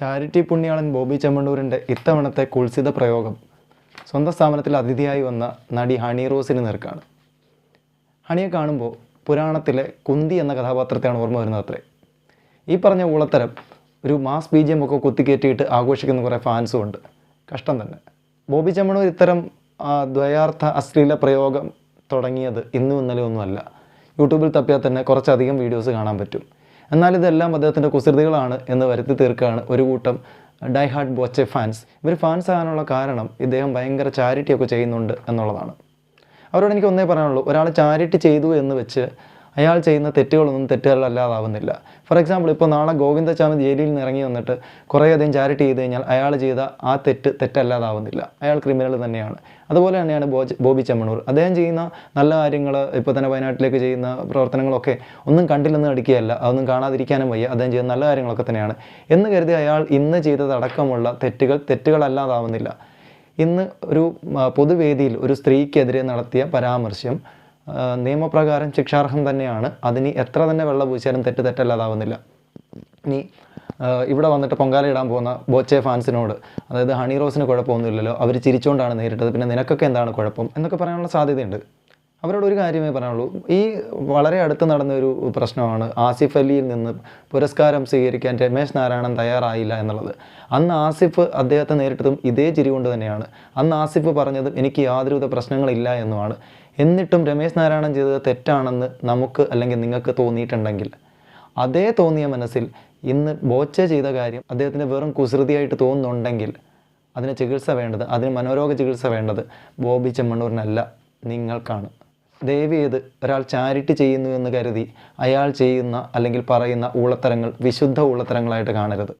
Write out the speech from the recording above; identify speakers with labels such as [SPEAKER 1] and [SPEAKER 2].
[SPEAKER 1] Charity Punyalan Bobby ചെമ്മണ്ണൂരിന്റെ ഇത്തവണത്തെ കുൽസിത പ്രയോഗം സ്വന്തം സ്ഥാപനത്തിൽ അതിഥിയായി വന്ന നടി ഹണി റോസിന് നേർക്കാണ്. ഹണിയെ കാണുമ്പോൾ പുരാണത്തിലെ കുന്തി എന്ന കഥാപാത്രത്തെയാണ് ഓർമ്മ വരുന്നത് അത്രേ. ഈ പറഞ്ഞ ഉളത്തരം ഒരു മാസ് ബി ജി എം ഒക്കെ കുത്തിക്കയറ്റിയിട്ട് ആഘോഷിക്കുന്ന കുറേ ഫാൻസും ഉണ്ട്. കഷ്ടം തന്നെ. ബോബി ചെമ്മണൂർ ഇത്തരം ദ്വയാർത്ഥ അശ്ലീല പ്രയോഗം തുടങ്ങിയത് ഇന്നും ഇന്നലെ ഒന്നുമല്ല യൂട്യൂബിൽ തപ്പിയാൽ തന്നെ കുറച്ചധികം വീഡിയോസ് കാണാൻ പറ്റും. എന്നാൽ ഇതെല്ലാം അദ്ദേഹത്തിന്റെ കുസൃതികളാണ് എന്ന് വരുത്തി തീർക്കുകയാണ് ഒരു കൂട്ടം ഡൈ ഹാർഡ് ബോച്ചെ ഫാൻസ്. ഇവർ ഫാൻസ് ആകാനുള്ള കാരണം ഇദ്ദേഹം ഭയങ്കര ചാരിറ്റിയൊക്കെ ചെയ്യുന്നുണ്ട് എന്നുള്ളതാണ്. അവരോട് എനിക്ക് ഒന്നേ പറയാനുള്ളൂ ഒരാൾ ചാരിറ്റി ചെയ്തു എന്ന് വെച്ച് അയാൾ ചെയ്യുന്ന തെറ്റുകളൊന്നും തെറ്റുകളല്ലാതാവുന്നില്ല. ഫോർ എക്സാമ്പിൾ ഇപ്പോൾ നാളെ ഗോവിന്ദചാമി ജയിലിൽ നിന്ന് ഇറങ്ങി വന്നിട്ട് കുറേയധികം ചാരിറ്റി ചെയ്ത് കഴിഞ്ഞാൽ അയാൾ ചെയ്ത ആ തെറ്റ് തെറ്റല്ലാതാവുന്നില്ല. അയാൾ ക്രിമിനൽ തന്നെയാണ്. അതുപോലെ തന്നെയാണ് ബോജ് ബോബി ചെമ്മണൂർ. അദ്ദേഹം ചെയ്യുന്ന നല്ല കാര്യങ്ങൾ ഇപ്പോൾ തന്നെ വയനാട്ടിലേക്ക് ചെയ്യുന്ന പ്രവർത്തനങ്ങളൊക്കെ ഒന്നും കണ്ടില്ലെന്ന് അടിക്കുകയല്ല അതൊന്നും കാണാതിരിക്കാനും വയ്യ. അദ്ദേഹം ചെയ്യുന്ന നല്ല കാര്യങ്ങളൊക്കെ തന്നെയാണ്. എന്ന് കരുതി അയാൾ ഇന്ന് ചെയ്തതടക്കമുള്ള തെറ്റുകൾ തെറ്റുകളല്ലാതാവുന്നില്ല. ഇന്ന് ഒരു പൊതുവേദിയിൽ ഒരു സ്ത്രീക്കെതിരെ നടത്തിയ പരാമർശം നിയമപ്രകാരം ശിക്ഷാർഹം തന്നെയാണ്. അതിന് എത്ര തന്നെ വെള്ളം പൂശാലും തെറ്റ് തെറ്റല്ലാതാവുന്നില്ല. ഇനി ഇവിടെ വന്നിട്ട് പൊങ്കാല ഇടാൻ പോകുന്ന ബോച്ചെ ഫാൻസിനോട് അതായത് ഹണി റോസിന് കുഴപ്പമൊന്നുമില്ലല്ലോ അവർ ചിരിച്ചുകൊണ്ടാണ് നേരിട്ടത്. പിന്നെ നിനക്കൊക്കെ എന്താണ് കുഴപ്പം എന്നൊക്കെ പറയാനുള്ള സാധ്യതയുണ്ട്. അവരോട് ഒരു കാര്യമേ പറയാനുള്ളൂ. ഈ വളരെ അടുത്ത് നടന്ന ഒരു പ്രശ്നമാണ് ആസിഫ് അലിയിൽ നിന്ന് പുരസ്കാരം സ്വീകരിക്കാൻ രമേശ് നാരായണൻ തയ്യാറായില്ല എന്നുള്ളത്. അന്ന് ആസിഫ് അദ്ദേഹത്തെ നേരിട്ടതും ഇതേ ചിരി കൊണ്ട് തന്നെയാണ്. അന്ന് ആസിഫ് പറഞ്ഞതും എനിക്ക് യാതൊരുവിധ പ്രശ്നങ്ങളില്ല എന്നുമാണ്. എന്നിട്ടും രമേശ് നാരായണൻ ചെയ്തത് തെറ്റാണെന്ന് നമുക്ക് അല്ലെങ്കിൽ നിങ്ങൾക്ക് തോന്നിയിട്ടുണ്ടെങ്കിൽ അതേ തോന്നിയ മനസ്സിൽ ഇന്ന് ബോച്ച ചെയ്ത കാര്യം അദ്ദേഹത്തിന് വെറും കുസൃതിയായിട്ട് തോന്നുന്നുണ്ടെങ്കിൽ അതിന് ചികിത്സ വേണ്ടത് അതിന് മനോരോഗ ചികിത്സ വേണ്ടത് ബോബി ചെമ്മണ്ണൂരിനല്ല നിങ്ങൾക്കാണ്. ദയവ് ചെയ്ത് ഒരാൾ ചാരിറ്റി ചെയ്യുന്നു എന്ന് കരുതി അയാൾ ചെയ്യുന്ന അല്ലെങ്കിൽ പറയുന്ന ഊളത്തരങ്ങൾ വിശുദ്ധ ഊളത്തരങ്ങളായിട്ട് കാണരുത്.